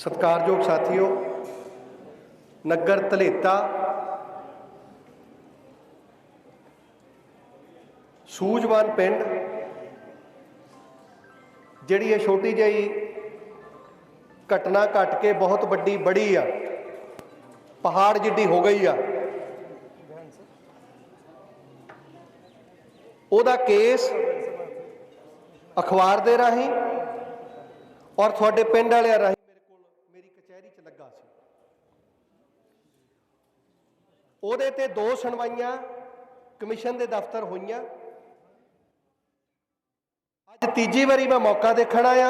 ਸਤਿਕਾਰਯੋਗ ਸਾਥੀਓ, ਨਗਰ ਤਲੇਤਾ ਸੂਝਵਾਨ ਪਿੰਡ, ਜਿਹੜੀ ਇਹ ਛੋਟੀ ਜਿਹੀ ਘਟਨਾ ਘਟ ਕੇ ਬਹੁਤ ਵੱਡੀ ਬੜੀ ਆ, ਪਹਾੜ ਜਿੱਡੀ ਹੋ ਗਈ ਆ। ਉਹਦਾ ਕੇਸ ਅਖਬਾਰ ਦੇ ਰਾਹੀਂ ਔਰ ਤੁਹਾਡੇ ਪਿੰਡ ਵਾਲਿਆਂ ਰਾਹੀਂ ਮੇਰੇ ਕੋਲ ਮੇਰੀ ਕਚਹਿਰੀ 'ਚ ਲੱਗਾ ਸੀ ਉਹਦੇ ਤੇ ਦੋ ਸੁਣਵਾਈਆਂ ਕਮਿਸ਼ਨ ਦੇ ਦਫ਼ਤਰ ਹੋਈਆਂ। ਅੱਜ ਤੀਜੀ ਵਾਰੀ ਮੈਂ ਮੌਕਾ ਦੇਖਣ ਆਇਆ।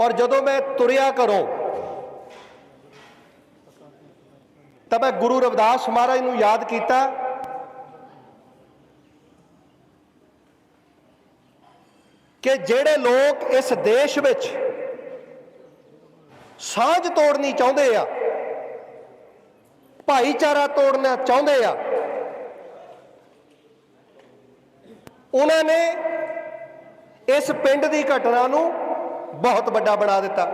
ਔਰ ਜਦੋਂ ਮੈਂ ਤੁਰਿਆ ਕਰੋ ਤਾਂ ਮੈਂ ਗੁਰੂ ਰਵਿਦਾਸ ਮਹਾਰਾਜ ਨੂੰ ਯਾਦ ਕੀਤਾ। ਕਿ ਜਿਹੜੇ ਲੋਕ ਇਸ ਦੇਸ਼ ਵਿੱਚ ਸਾਂਝ ਤੋੜਨੀ ਚਾਹੁੰਦੇ ਆ ਭਾਈਚਾਰਾ ਤੋੜਨਾ ਚਾਹੁੰਦੇ ਆ। ਉਹਨਾਂ ਨੇ ਇਸ ਪਿੰਡ ਦੀ ਘਟਨਾ ਨੂੰ ਬਹੁਤ ਵੱਡਾ ਬਣਾ ਦਿੱਤਾ।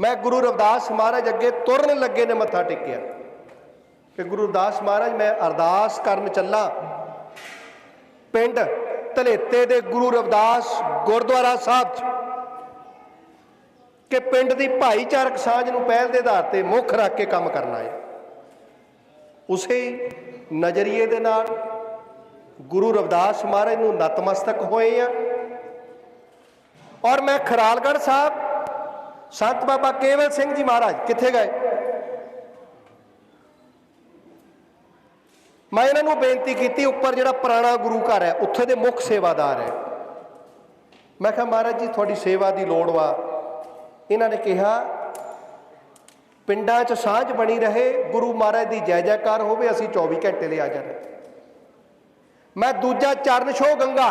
ਮੈਂ ਗੁਰੂ ਰਵਿਦਾਸ ਮਹਾਰਾਜ ਅੱਗੇ ਤੁਰਨ ਲੱਗੇ ਨੇ ਮੱਥਾ ਟੇਕਿਆ। ਕਿ ਗੁਰੂ ਰਵਿਦਾਸ ਮਹਾਰਾਜ, ਮੈਂ ਅਰਦਾਸ ਕਰਨ ਚੱਲਾ। ਪਿੰਡ ਧਲੇਤੇ ਦੇ ਗੁਰੂ ਰਵਿਦਾਸ ਗੁਰਦੁਆਰਾ ਸਾਹਿਬ 'ਚ। ਕਿ ਪਿੰਡ ਦੀ ਭਾਈਚਾਰਕ ਸਾਂਝ ਨੂੰ ਪਹਿਲ ਦੇ ਆਧਾਰ ਤੇ ਮੁੱਖ ਰੱਖ ਕੇ ਕੰਮ ਕਰਨਾ ਹੈ। ਉਸੇ ਨਜ਼ਰੀਏ ਦੇ ਨਾਲ ਗੁਰੂ ਰਵਿਦਾਸ ਮਹਾਰਾਜ ਨੂੰ ਨਤਮਸਤਕ ਹੋਏ ਆ। ਔਰ ਮੈਂ ਖਰਾਲਗੜ੍ਹ ਸਾਹਿਬ, ਸੰਤ ਬਾਬਾ ਕੇਵਲ ਸਿੰਘ ਜੀ ਮਹਾਰਾਜ ਕਿੱਥੇ ਗਏ? ਮੈਂ ਇਹਨਾਂ ਨੂੰ ਬੇਨਤੀ ਕੀਤੀ, ਉੱਪਰ ਜਿਹੜਾ ਪੁਰਾਣਾ ਗੁਰੂ ਘਰ ਹੈ, ਉੱਥੇ ਦੇ ਮੁੱਖ ਸੇਵਾਦਾਰ ਹੈ। ਮੈਂ ਕਿਹਾ, ਮਹਾਰਾਜ ਜੀ, ਤੁਹਾਡੀ ਸੇਵਾ ਦੀ ਲੋੜ ਵਾ। ਇਹਨਾਂ ਨੇ ਕਿਹਾ ਪਿੰਡਾਂ 'ਚ ਸਾਂਝ ਬਣੀ ਰਹੇ, ਗੁਰੂ ਮਹਾਰਾਜ ਦੀ ਜੈ ਜੈਕਾਰ ਹੋਵੇ, ਅਸੀਂ 24 ਘੰਟੇ ਲਈ ਆ ਜਾਣਾ ਮੈਂ ਦੂਜਾ ਚਰਨ ਛੋ ਗੰਗਾ।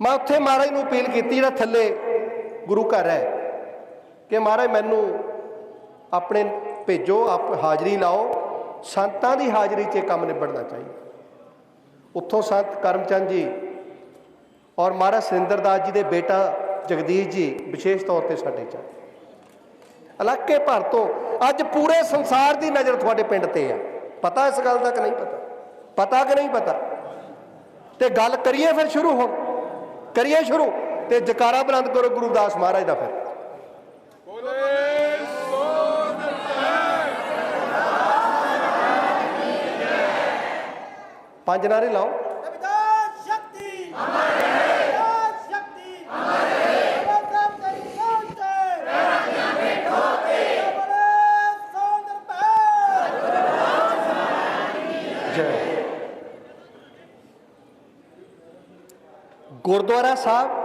ਮੈਂ ਉੱਥੇ ਮਹਾਰਾਜ ਨੂੰ ਅਪੀਲ ਕੀਤੀ, ਜਿਹੜਾ ਥੱਲੇ ਗੁਰੂ ਘਰ ਹੈ, ਕਿ ਮਹਾਰਾਜ ਮੈਨੂੰ ਆਪਣੇ ਭੇਜੋ, ਆਪ ਹਾਜ਼ਰੀ ਲਾਓ। ਸੰਤਾਂ ਦੀ ਹਾਜ਼ਰੀ 'ਚ ਇਹ ਕੰਮ ਨਿਬੜਨਾ ਚਾਹੀਦਾ। ਉੱਥੋਂ ਸੰਤ ਕਰਮਚੰਦ ਜੀ ਔਰ ਮਹਾਰਾਜ ਸੁਰਿੰਦਰ ਦਾਸ ਜੀ ਦੇ ਬੇਟਾ ਜਗਦੀਸ਼ ਜੀ ਵਿਸ਼ੇਸ਼ ਤੌਰ ਤੇ ਸਾਡੇ ਚ ਇਲਾਕੇ ਭਰ ਤੋਂ ਅੱਜ ਪੂਰੇ ਸੰਸਾਰ ਦੀ ਨਜ਼ਰ ਤੁਹਾਡੇ ਪਿੰਡ ਤੇ ਆ। ਪਤਾ ਇਸ ਗੱਲ ਦਾ ਕਿ ਨਹੀਂ ਪਤਾ? ਪਤਾ ਕਿ ਨਹੀਂ ਪਤਾ? ਤੇ ਗੱਲ ਕਰੀਏ ਫਿਰ ਸ਼ੁਰੂ ਹੋ ਕਰੀਏ ਸ਼ੁਰੂ ਤੇ ਜਕਾਰਾ ਬੁਲੰਦ ਕਰੋ ਗੁਰੂਦਾਸ ਮਹਾਰਾਜ ਦਾ ਫਿਰ। ਪੰਜ ਨਾਰੇ ਲਾਓ। ਸਾਹਿਬ,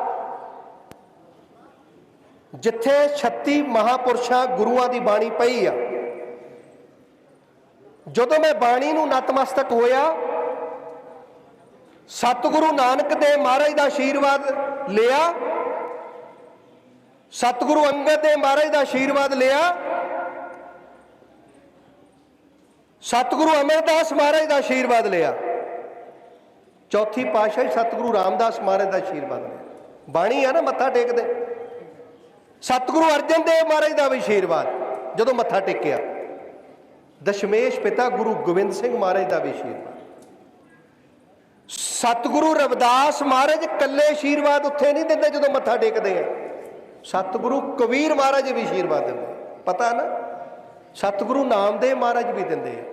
ਜਿੱਥੇ 36 ਮਹਾਪੁਰਸ਼ਾਂ ਗੁਰੂਆਂ ਦੀ ਬਾਣੀ ਪਈ ਆ। ਜਦੋਂ ਮੈਂ ਬਾਣੀ ਨੂੰ ਨਤਮਸਤਕ ਹੋਇਆ, ਸਤਿਗੁਰੂ ਨਾਨਕ ਦੇਵ ਮਹਾਰਾਜ ਦਾ ਆਸ਼ੀਰਵਾਦ ਲਿਆ, ਸਤਿਗੁਰੂ ਅੰਗਦ ਦੇਵ ਮਹਾਰਾਜ ਦਾ ਆਸ਼ੀਰਵਾਦ ਲਿਆ, ਸਤਿਗੁਰੂ ਅਮਰਦਾਸ ਮਹਾਰਾਜ ਦਾ ਆਸ਼ੀਰਵਾਦ ਲਿਆ। ਚੌਥੀ ਪਾਤਸ਼ਾਹੀ ਸਤਿਗੁਰੂ ਰਾਮਦਾਸ ਮਹਾਰਾਜ ਦਾ ਆਸ਼ੀਰਵਾਦ ਲਿਆ। ਬਾਣੀ ਆ ਨਾ, ਮੱਥਾ ਟੇਕਦੇ। ਸਤਿਗੁਰੂ ਅਰਜਨ ਦੇਵ ਮਹਾਰਾਜ ਦਾ ਵੀ ਆਸ਼ੀਰਵਾਦ, ਜਦੋਂ ਮੱਥਾ ਟੇਕਿਆ। ਦਸ਼ਮੇਸ਼ ਪਿਤਾ ਗੁਰੂ ਗੋਬਿੰਦ ਸਿੰਘ ਮਹਾਰਾਜ ਦਾ ਵੀ ਆਸ਼ੀਰਵਾਦ। ਸਤਿਗੁਰੂ ਰਵਿਦਾਸ ਮਹਾਰਾਜ ਕੱਲੇ ਆਸ਼ੀਰਵਾਦ ਉੱਥੇ ਨਹੀਂ ਦਿੰਦੇ ਜਦੋਂ ਮੱਥਾ ਟੇਕਦੇ ਆ। ਸਤਿਗੁਰੂ ਕਬੀਰ ਮਹਾਰਾਜ ਵੀ ਆਸ਼ੀਰਵਾਦ ਦਿੰਦੇ ਪਤਾ ਨਾ, ਸਤਿਗੁਰੂ ਨਾਮਦੇਵ ਮਹਾਰਾਜ ਵੀ ਦਿੰਦੇ ਆ।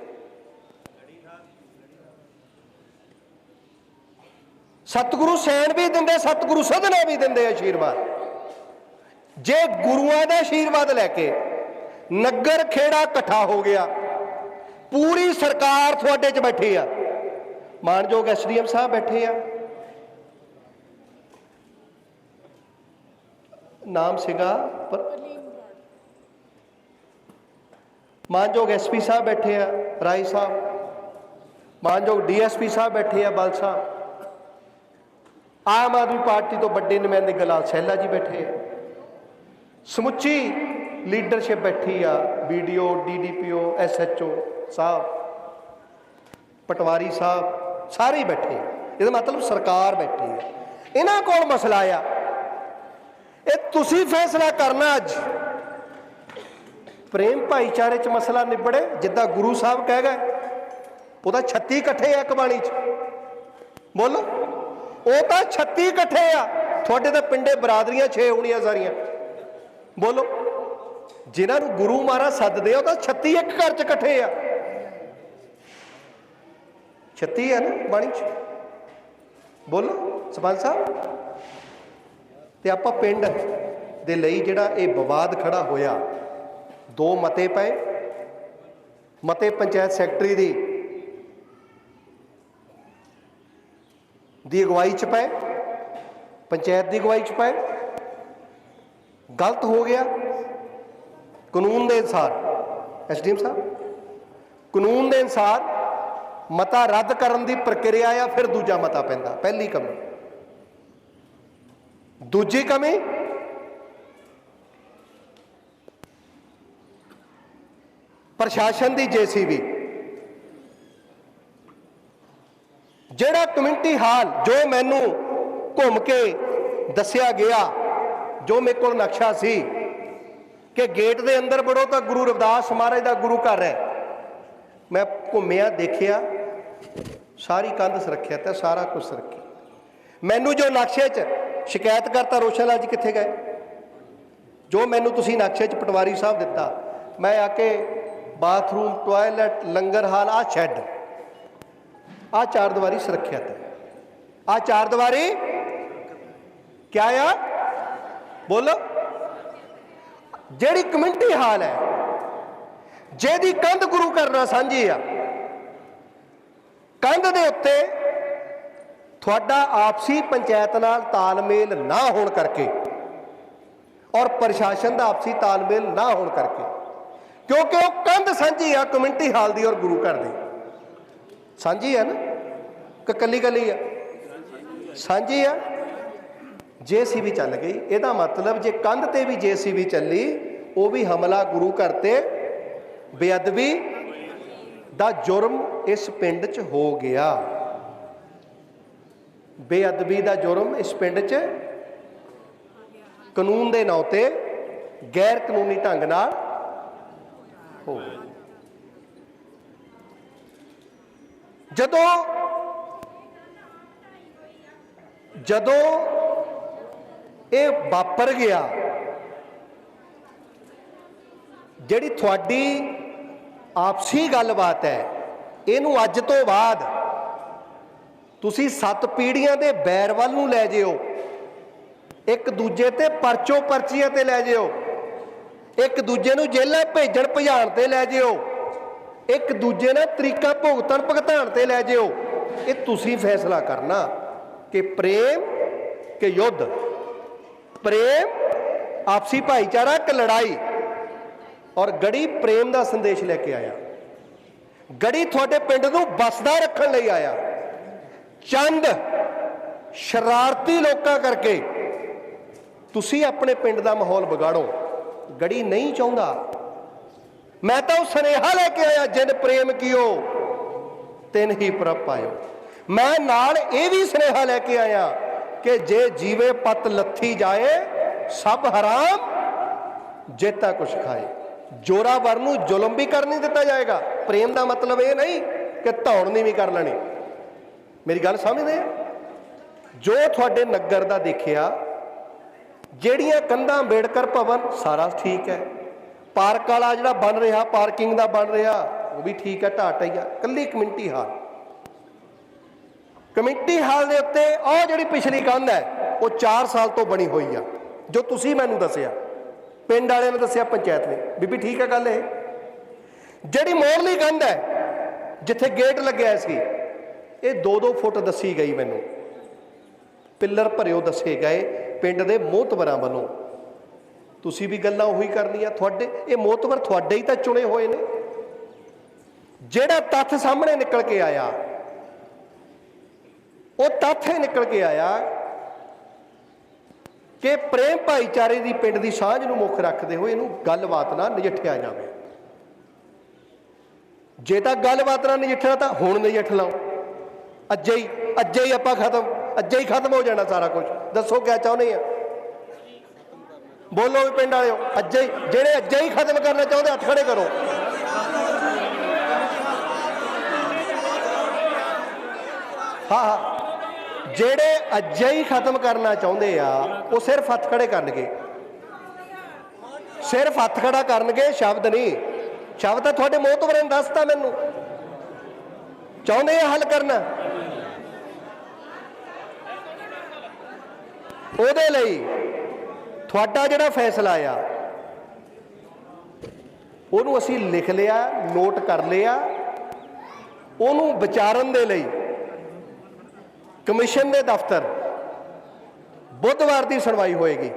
ਸਤਿਗੁਰੂ ਸੈਣ ਵੀ ਦਿੰਦੇ, ਸਤਿਗੁਰੂ ਸਦਨਾ ਵੀ ਦਿੰਦੇ ਆਸ਼ੀਰਵਾਦ। ਜੇ ਗੁਰੂਆਂ ਦਾ ਆਸ਼ੀਰਵਾਦ ਲੈ ਕੇ ਨਗਰ ਖੇੜਾ ਇਕੱਠਾ ਹੋ ਗਿਆ, ਪੂਰੀ ਸਰਕਾਰ ਤੁਹਾਡੇ 'ਚ ਬੈਠੀ ਆ। ਮਾਨਯੋਗ ਐਸਡੀਐਮ ਸਾਹਿਬ ਬੈਠੇ ਆ। ਨਾਮ ਸੀਗਾ ਪਰ ਮਾਨਯੋਗ ਐਸਪੀ ਸਾਹਿਬ ਬੈਠੇ ਆ, ਰਾਏ ਸਾਹਿਬ। ਮਾਨਯੋਗ ਡੀਐਸਪੀ ਸਾਹਿਬ ਬੈਠੇ ਆ ਬਲ ਸਾਹਿਬ। ਆਮ ਆਦਮੀ ਪਾਰਟੀ ਤੋਂ ਵੱਡੇ ਨੁਮਾਇੰਦੇ ਗਲਾਲ ਸ਼ਹਿਲਾ ਜੀ ਬੈਠੇ ਆ। ਸਮੁੱਚੀ ਲੀਡਰਸ਼ਿਪ ਬੈਠੀ ਆ ਵੀਡੀਓ ਡੀਡੀਪੀਓ ਐਸਐਚਓ ਸਾਹਿਬ, ਪਟਵਾਰੀ ਸਾਹਿਬ, ਸਾਰੇ ਬੈਠੇ ਇਹਦਾ ਮਤਲਬ ਸਰਕਾਰ ਬੈਠੀ ਹੈ ਇਹਨਾਂ ਕੋਲ ਮਸਲਾ ਆ। ਇਹ ਤੁਸੀਂ ਫੈਸਲਾ ਕਰਨਾ ਅੱਜ। ਪ੍ਰੇਮ ਭਾਈਚਾਰੇ 'ਚ ਮਸਲਾ ਨਿਬੜੇ, ਜਿੱਦਾਂ ਗੁਰੂ ਸਾਹਿਬ ਕਹਿ ਗਏ, ਉਹਦਾ 36 ਇਕੱਠੇ ਆ ਕਬਾਣੀ 'ਚ। ਬੋਲੋ। ਉਹ ਤਾਂ 36 ਇਕੱਠੇ ਆ। ਤੁਹਾਡੇ ਤਾਂ ਪਿੰਡੇ ਬਰਾਦਰੀਆਂ 6 ਹੋਣੀਆਂ ਸਾਰੀਆਂ। ਬੋਲੋ, ਜਿਨ੍ਹਾਂ ਨੂੰ ਗੁਰੂ ਮਹਾਰਾਜ ਸੱਦਦੇ ਆ, ਉਹ ਤਾਂ 36 ਇੱਕ ਘਰ 'ਚ ਇਕੱਠੇ ਆ। 36 ਹੈ ਨਾ ਬਾਣੀ 'ਚ? ਬੋਲੋ ਸਰਪੰਚ ਸਾਹਿਬ। ਤੇ ਆਪਾਂ ਪਿੰਡ ਦੇ ਲਈ ਜਿਹੜਾ ਇਹ ਵਿਵਾਦ ਖੜਾ ਹੋਇਆ, ਦੋ ਮਤੇ ਪਏ। ਮਤੇ ਪੰਚਾਇਤ ਸੈਕਟਰੀ ਦੀ ਦੀ ਅਗਵਾਈ ਚ ਪਏ, ਪੰਚਾਇਤ ਦੀ ਅਗਵਾਈ ਚ ਪਏ, ਗਲਤ ਹੋ ਗਿਆ। ਕਾਨੂੰਨ ਦੇ ਅਨਸਾਰ, ਐਸਡੀਐਮ ਸਾਹਿਬ, ਕਾਨੂੰਨ ਦੇ ਅਨਸਾਰ ਮਤਾ ਰੱਦ ਕਰਨ ਦੀ ਪ੍ਰਕਿਰਿਆ ਆ, ਫਿਰ ਦੂਜਾ ਮਤਾ ਪੈਂਦਾ, ਪਹਿਲੀ ਕਮੀ। ਦੂਜੀ ਕਮੀ, ਪ੍ਰਸ਼ਾਸਨ ਦੀ ਜੀਸੀਬੀ। ਜਿਹੜਾ ਕਮਿਊਨਿਟੀ ਹਾਲ ਜੋ ਮੈਨੂੰ ਘੁੰਮ ਕੇ ਦੱਸਿਆ ਗਿਆ, ਜੋ ਮੇਰੇ ਕੋਲ ਨਕਸ਼ਾ ਸੀ ਕਿ ਗੇਟ ਦੇ ਅੰਦਰ ਵੜੋ ਤਾਂ ਗੁਰੂ ਰਵਿਦਾਸ ਮਹਾਰਾਜ ਦਾ ਗੁਰੂ ਘਰ ਹੈ। ਮੈਂ ਘੁੰਮਿਆ, ਦੇਖਿਆ, ਸਾਰੀ ਕੰਧ ਸੁਰੱਖਿਅਤ ਹੈ, ਸਾਰਾ ਕੁਝ ਸੁਰੱਖਿਆ ਮੈਨੂੰ ਜੋ ਨਕਸ਼ੇ 'ਚ ਸ਼ਿਕਾਇਤ ਕਰਤਾ ਰੋਸ਼ਨ ਲਾਲ ਜੀ ਕਿੱਥੇ ਗਏ? ਜੋ ਮੈਨੂੰ ਤੁਸੀਂ ਨਕਸ਼ੇ 'ਚ ਪਟਵਾਰੀ ਸਾਹਿਬ ਦਿੱਤਾ, ਮੈਂ ਆ ਕੇ ਬਾਥਰੂਮ, ਟਾਇਲਟ, ਲੰਗਰ ਹਾਲ ਆ ਸ਼ੈੱਡ ਆ ਚਾਰ ਦੀਵਾਰੀ ਸੁਰੱਖਿਅਤ ਹੈ। ਆ ਚਾਰ ਦੀਵਾਰੀ ਕਿਆ ਆ? ਬੋਲੋ। ਜਿਹੜੀ ਕਮਿਊਨਿਟੀ ਹਾਲ ਹੈ, ਜਿਹਦੀ ਕੰਧ ਗੁਰੂ ਕਰਨਾ ਸਾਂਝੀ ਆ, ਕੰਧ ਦੇ ਉੱਤੇ ਤੁਹਾਡਾ ਆਪਸੀ ਪੰਚਾਇਤ ਨਾਲ ਤਾਲਮੇਲ ਨਾ ਹੋਣ ਕਰਕੇ ਔਰ ਪ੍ਰਸ਼ਾਸਨ ਦਾ ਆਪਸੀ ਤਾਲਮੇਲ ਨਾ ਹੋਣ ਕਰਕੇ, ਕਿਉਂਕਿ ਉਹ ਕੰਧ ਸਾਂਝੀ ਆ ਕਮਿਊਨਿਟੀ ਹਾਲ ਦੀ ਔਰ ਗੁਰੂ ਘਰ ਦੀ। ਸਾਂਝੀ ਆ ਨਾ? ਕਿ ਕੱਲੀ ਕੱਲੀ ਆ? ਸਾਂਝੀ ਆ? ਜੇਸੀਬੀ ਚੱਲ ਗਈ, ਇਹਦਾ ਮਤਲਬ ਜੇ ਕੰਧ ਤੇ ਵੀ ਜੇਸੀਬੀ ਚੱਲੀ, ਉਹ ਵੀ ਹਮਲਾ ਗੁਰੂ ਘਰ ਤੇ ਬੇਅਦਬੀ ਦਾ ਜੁਰਮ ਇਸ ਪਿੰਡ 'ਚ ਹੋ ਗਿਆ। ਬੇਅਦਬੀ ਦਾ ਜੁਰਮ ਇਸ ਪਿੰਡ 'ਚ ਕਾਨੂੰਨ ਦੇ ਨਾਂ ਤੇ ਗੈਰ ਕਾਨੂੰਨੀ ਢੰਗ ਨਾਲ ਹੋ ਗਿਆ। ਜਦੋਂ ਜਦੋਂ ਇਹ ਵਾਪਰ ਗਿਆ, ਜਿਹੜੀ ਤੁਹਾਡੀ ਆਪਸੀ ਗੱਲਬਾਤ ਹੈ, ਇਹਨੂੰ ਅੱਜ ਤੋਂ ਬਾਅਦ ਤੁਸੀਂ ਸੱਤ ਪੀੜ੍ਹੀਆਂ ਦੇ ਬੈਰ ਵੱਲ ਨੂੰ ਲੈ ਜਿਓ। ਇੱਕ ਦੂਜੇ ਤੇ ਪਰਚੋ ਪਰਚੀਆਂ ਤੇ ਲੈ ਜਿਓ। ਇੱਕ ਦੂਜੇ ਨੂੰ ਜੇਲ੍ਹਾਂ ਭੇਜਣ ਭਜਾਣ ਤੇ ਲੈ ਜਿਓ। ਇੱਕ ਦੂਜੇ ਨਾਲ ਤਰੀਕਾ ਭੁਗਤਣ, ਭੁਗਤਾਨ ਤੇ ਲੈ ਜਿਓ। ਇਹ ਤੁਸੀਂ ਫੈਸਲਾ ਕਰਨਾ ਕਿ ਪ੍ਰੇਮ ਕਿ ਯੁੱਧ। ਪ੍ਰੇਮ, ਆਪਸੀ ਭਾਈਚਾਰਾ ਕਿ ਲੜਾਈ। ਔਰ ਗੜੀ ਪ੍ਰੇਮ ਦਾ ਸੰਦੇਸ਼ ਲੈ ਕੇ ਆਇਆ। ਗੜੀ ਤੁਹਾਡੇ ਪਿੰਡ ਨੂੰ ਬਸਦਾ ਰੱਖਣ ਲਈ ਆਇਆ। ਚੰਦ ਸ਼ਰਾਰਤੀ ਲੋਕਾਂ ਕਰਕੇ ਤੁਸੀਂ ਆਪਣੇ ਪਿੰਡ ਦਾ ਮਾਹੌਲ ਵਿਗਾੜੋ। ਗੜੀ ਨਹੀਂ ਚਾਹੁੰਦਾ। ਮੈਂ ਤਾਂ ਉਹ ਸੁਨੇਹਾ ਲੈ ਕੇ ਆਇਆ, ਜਿਨ ਪ੍ਰੇਮ ਕੀਓ, ਤਿਨ ਹੀ ਪ੍ਰਭ ਪਾਇਓ। ਮੈਂ ਨਾਲ ਇਹ ਵੀ ਸੁਨੇਹਾ ਲੈ ਕੇ ਆਇਆ ਕਿ ਜੇ ਜੀਵੇ ਪਤ ਲੱਥੀ ਜਾਏ, ਸਭ ਹਰਾਮ, ਜੇਤਾ ਕੁਛ ਖਾਏ। ਜੋਰਾਵਰ ਨੂੰ ਜ਼ੁਲਮ ਵੀ ਕਰ ਨਹੀਂ ਦਿੱਤਾ ਜਾਏਗਾ। ਪ੍ਰੇਮ ਦਾ ਮਤਲਬ ਇਹ ਨਹੀਂ ਕਿ ਧੌਣ ਨਹੀਂ ਵੀ ਕਰ ਲੈਣੀ। ਮੇਰੀ ਗੱਲ ਸਮਝਦੇ ਜੋ ਤੁਹਾਡੇ ਨਗਰ ਦਾ ਦੇਖਿਆ, ਜਿਹੜੀਆਂ ਕੰਧਾਂ ਅੰਬੇਡਕਰ ਭਵਨ, ਸਾਰਾ ਠੀਕ ਹੈ। ਪਾਰਕ ਵਾਲਾ ਜਿਹੜਾ ਬਣ ਰਿਹਾ, ਪਾਰਕਿੰਗ ਦਾ ਬਣ ਰਿਹਾ, ਉਹ ਵੀ ਠੀਕ ਹੈ ਢਾਟਾ ਹੀ ਆ। ਕੱਲੀ ਕਮਿਊਨਿਟੀ ਹਾਲ। ਕਮਿਊਨਿਟੀ ਹਾਲ ਦੇ ਉੱਤੇ ਉਹ ਜਿਹੜੀ ਪਿਛਲੀ ਕੰਧ ਹੈ, ਉਹ 4 ਸਾਲ ਤੋਂ ਬਣੀ ਹੋਈ ਆ। ਜੋ ਤੁਸੀਂ ਮੈਨੂੰ ਦੱਸਿਆ, ਪਿੰਡ ਵਾਲਿਆਂ ਨੇ ਦੱਸਿਆ, ਪੰਚਾਇਤ ਨੇ। ਬੀਬੀ, ਠੀਕ ਹੈ ਗੱਲ ਇਹ? ਜਿਹੜੀ ਮੋਰਲੀ ਕੰਧ ਹੈ, ਜਿੱਥੇ ਗੇਟ ਲੱਗਿਆ ਸੀ, ਇਹ 2-2 ਫੁੱਟ ਦੱਸੀ ਗਈ ਮੈਨੂੰ। ਪਿੱਲਰ ਭਰਿਓ ਦੱਸੇ ਗਏ, ਪਿੰਡ ਦੇ ਮੋਹਤਵਰਾਂ ਵੱਲੋਂ। ਤੁਸੀਂ ਵੀ ਗੱਲਾਂ ਉਹੀ ਕਰਨੀਆਂ ਤੁਹਾਡੇ, ਇਹ ਮੋਹਤਵਰ ਤੁਹਾਡੇ ਹੀ ਤਾਂ ਚੁਣੇ ਹੋਏ ਨੇ। ਜਿਹੜਾ ਤੱਥ ਸਾਹਮਣੇ ਨਿਕਲ ਕੇ ਆਇਆ, ਉਹ ਤੱਥ ਹੀ ਨਿਕਲ ਕੇ ਆਇਆ ਕਿ ਪ੍ਰੇਮ ਭਾਈਚਾਰੇ ਦੀ ਪਿੰਡ ਦੀ ਸਾਂਝ ਨੂੰ ਮੁੱਖ ਰੱਖਦੇ ਹੋਏ ਇਹਨੂੰ ਗੱਲਬਾਤ ਨਾਲ ਨਜਿੱਠਿਆ ਜਾਵੇ। ਜੇ ਤਾਂ ਗੱਲਬਾਤ ਨਾਲ ਨਜਿੱਠਣਾ ਤਾਂ ਹੁਣ ਨਜਿੱਠ ਲਓ। ਅੱਜੇ ਹੀ ਅੱਜੇ ਹੀ ਆਪਾਂ ਖਤਮ, ਅੱਜੇ ਹੀ ਖਤਮ ਹੋ ਜਾਣਾ ਸਾਰਾ ਕੁਝ ਦੱਸੋ ਕਿਆ ਚਾਹੁੰਦੇ ਆ? ਬੋਲੋ ਵੀ ਪਿੰਡ ਵਾਲਿਓ, ਅੱਜੇ ਹੀ, ਜਿਹੜੇ ਅੱਜੇ ਹੀ ਖਤਮ ਕਰਨਾ ਚਾਹੁੰਦੇ, ਹੱਥ ਖੜੇ ਕਰੋ। ਹਾਂ ਹਾਂ। ਜਿਹੜੇ ਅੱਜੇ ਹੀ ਖਤਮ ਕਰਨਾ ਚਾਹੁੰਦੇ ਆ, ਉਹ ਸਿਰਫ ਹੱਥ ਖੜੇ ਕਰਨਗੇ। ਸਿਰਫ ਹੱਥ ਖੜਾ ਕਰਨਗੇ, ਸ਼ਬਦ ਨਹੀਂ। ਸ਼ਬਦ ਤਾਂ ਤੁਹਾਡੇ ਮੂੰਹ ਤੋਂ ਬਰਨ ਦੱਸਤਾ ਮੈਨੂੰ। ਚਾਹੁੰਦੇ ਆ ਹੱਲ ਕਰਨਾ। ਉਹਦੇ ਲਈ ਤੁਹਾਡਾ ਜਿਹੜਾ ਫੈਸਲਾ ਆ, ਉਹਨੂੰ ਅਸੀਂ ਲਿਖ ਲਿਆ, ਨੋਟ ਕਰ ਲਿਆ, ਉਹਨੂੰ ਵਿਚਾਰਨ ਦੇ ਲਈ ਕਮਿਸ਼ਨ ਦੇ ਦਫ਼ਤਰ ਬੁੱਧਵਾਰ ਦੀ ਸੁਣਵਾਈ ਹੋਏਗੀ।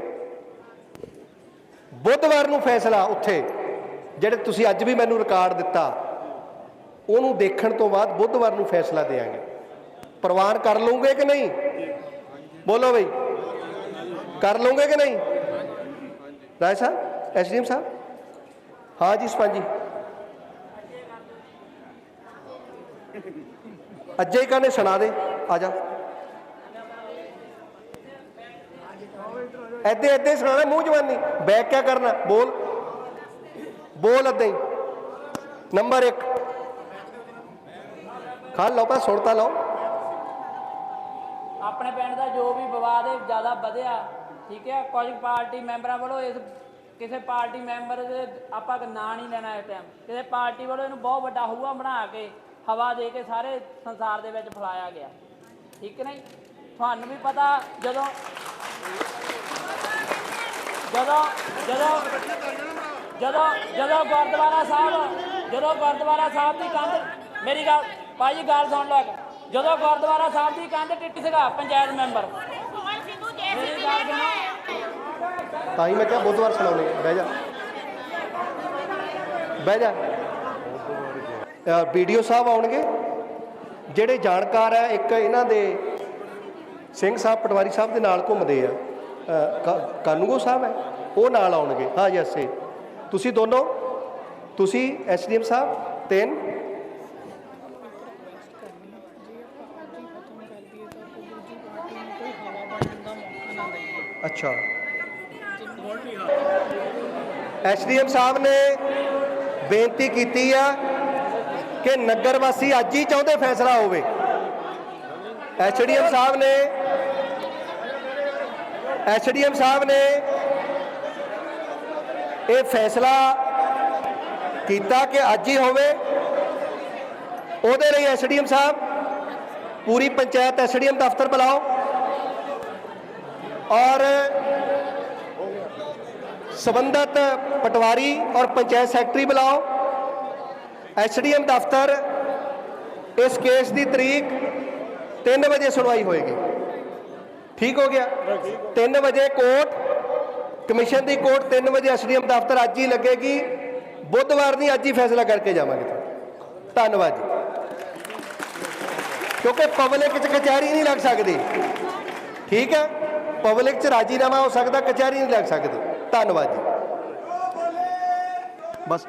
ਬੁੱਧਵਾਰ ਨੂੰ ਫੈਸਲਾ ਉੱਥੇ, ਜਿਹੜੇ ਤੁਸੀਂ ਅੱਜ ਵੀ ਮੈਨੂੰ ਰਿਕਾਰਡ ਦਿੱਤਾ, ਉਹਨੂੰ ਦੇਖਣ ਤੋਂ ਬਾਅਦ ਬੁੱਧਵਾਰ ਨੂੰ ਫੈਸਲਾ ਦੇਾਂਗੇ ਪ੍ਰਵਾਨ ਕਰ ਲਓਗੇ ਕਿ ਨਹੀਂ? ਬੋਲੋ ਬਈ। ਕਰ ਲਓਗੇ ਕਿ ਨਹੀਂ? ਰਾਏ ਸਾਹਿਬ, ਐਸਡੀਐਮ ਸਾਹਿਬ? ਹਾਂ ਜੀ ਸਰਪੰਚ ਜੀ ਅੱਜੇ ਕਾਨੇ ਸੁਣਾ ਦੇ, ਆ ਜਾ। ਐਦੇ ਐਦੇ ਸੁਣਾਣਾ ਮੂੰਹ ਜਵਾਨੀ। ਬੈਕ ਕਿਆ ਕਰਨਾ? ਬੋਲ। ਬੋਲ ਅੱਦੇ ਹੀ। ਨੰਬਰ 1 ਖਾ ਲਓ ਪਾ ਸੁਣਤਾ ਲਓ। ਆਪਣੇ ਪਿੰਡ ਦਾ ਜੋ ਵੀ ਵਿਵਾਦ ਹੈ, ਜ਼ਿਆਦਾ ਵਧਿਆ। ਠੀਕ ਹੈ? ਕੁਝ ਪਾਰਟੀ ਮੈਂਬਰਾਂ ਵੱਲੋਂ ਇਸ ਕਿਸੇ ਪਾਰਟੀ ਮੈਂਬਰ ਦੇ ਆਪਾਂ ਨਾਂ ਨਹੀਂ ਲੈਣਾ ਇਸ ਟਾਈਮ ਕਿਸੇ ਪਾਰਟੀ ਵੱਲੋਂ ਇਹਨੂੰ ਬਹੁਤ ਵੱਡਾ ਹੂਆ ਬਣਾ ਕੇ ਹਵਾ ਦੇ ਕੇ ਸਾਰੇ ਸੰਸਾਰ ਦੇ ਵਿੱਚ ਫੈਲਾਇਆ ਗਿਆ। ਠੀਕ ਨਹੀਂ? ਤੁਹਾਨੂੰ ਵੀ ਪਤਾ ਜਦੋਂ ਜਦੋਂ ਜਦੋਂ ਜਦੋਂ ਜਦੋਂ ਗੁਰਦੁਆਰਾ ਸਾਹਿਬ ਜਦੋਂ ਗੁਰਦੁਆਰਾ ਸਾਹਿਬ ਦੀ ਕੰਧ ਮੇਰੀ ਗੱਲ ਭਾਜੀ ਗੱਲ ਸੁਣ ਲਓ ਇੱਕ। ਜਦੋਂ ਗੁਰਦੁਆਰਾ ਸਾਹਿਬ ਦੀ ਕੰਧ ਟਿੱਟੀ ਸੀਗਾ, ਪੰਚਾਇਤ ਮੈਂਬਰ। ਤਾਂ ਹੀ ਮੈਂ ਕਿਹਾ ਬੁੱਧਵਾਰ ਸੁਣਾਉਣੇ ਆ। ਬਹਿ ਜਾ। ਬਹਿ ਜਾ। ਵੀਡੀਓ ਸਾਹਿਬ ਆਉਣਗੇ। ਜਿਹੜੇ ਜਾਣਕਾਰ ਹੈ ਇੱਕ ਇਹਨਾਂ ਦੇ ਸਿੰਘ ਸਾਹਿਬ ਪਟਵਾਰੀ ਸਾਹਿਬ ਦੇ ਨਾਲ ਘੁੰਮਦੇ ਆ। ਅ, ਕਾਨੂੰਗੋ ਸਾਹਿਬ ਹੈ ਉਹ ਨਾਲ ਆਉਣਗੇ। ਹਾਂ ਜੱਸੇ ਤੁਸੀਂ ਦੋਨੋਂ ਤੁਸੀਂ ਐਸਡੀਐਮ ਸਾਹਿਬ ਤਿੰਨ ਅੱਛਾ। ਐਸਡੀਐਮ ਸਾਹਿਬ ਨੇ ਬੇਨਤੀ ਕੀਤੀ ਆ ਕਿ ਨਗਰ ਵਾਸੀ ਅੱਜ ਹੀ ਚਾਹੁੰਦੇ ਫੈਸਲਾ ਹੋਵੇ। ਐਸਡੀਐਮ ਸਾਹਿਬ ਨੇ ਐਸਡੀਐਮ ਸਾਹਿਬ ਨੇ ਇਹ ਫੈਸਲਾ ਕੀਤਾ ਕਿ ਅੱਜ ਹੀ ਹੋਵੇ। ਉਹਦੇ ਲਈ ਐਸਡੀਐਮ ਸਾਹਿਬ ਪੂਰੀ ਪੰਚਾਇਤ ਐਸਡੀਐਮ ਦਫ਼ਤਰ ਬੁਲਾਓ। ਔਰ ਸੰਬੰਧਤ ਪਟਵਾਰੀ ਔਰ ਪੰਚਾਇਤ ਸੈਕਟਰੀ ਬੁਲਾਓ। ਐਸਡੀਐਮ ਦਫ਼ਤਰ ਇਸ ਕੇਸ ਦੀ ਤਰੀਕ 3 ਵਜੇ ਸੁਣਵਾਈ ਹੋਏਗੀ। ਠੀਕ ਹੋ ਗਿਆ? 3 ਵਜੇ ਕੋਰਟ, ਕਮਿਸ਼ਨ ਦੀ ਕੋਰਟ 3 ਵਜੇ ਐਸਡੀਐਮ ਦਫ਼ਤਰ ਅੱਜ ਹੀ ਲੱਗੇਗੀ। ਬੁੱਧਵਾਰ ਦੀ ਅੱਜ ਹੀ ਫੈਸਲਾ ਕਰਕੇ ਜਾਵਾਂਗੇ। ਧੰਨਵਾਦ ਜੀ। ਕਿਉਂਕਿ ਪਬਲਿਕ 'ਚ ਕਚਹਿਰੀ ਨਹੀਂ ਲੱਗ ਸਕਦੀ। ਠੀਕ ਹੈ? ਪਬਲਿਕ 'ਚ ਰਾਜੀਨਾਮਾ ਹੋ ਸਕਦਾ ਕਚਹਿਰੀ ਨਹੀਂ ਲੱਗ ਸਕਦੀ। ਧੰਨਵਾਦ ਜੀ। ਬਸ।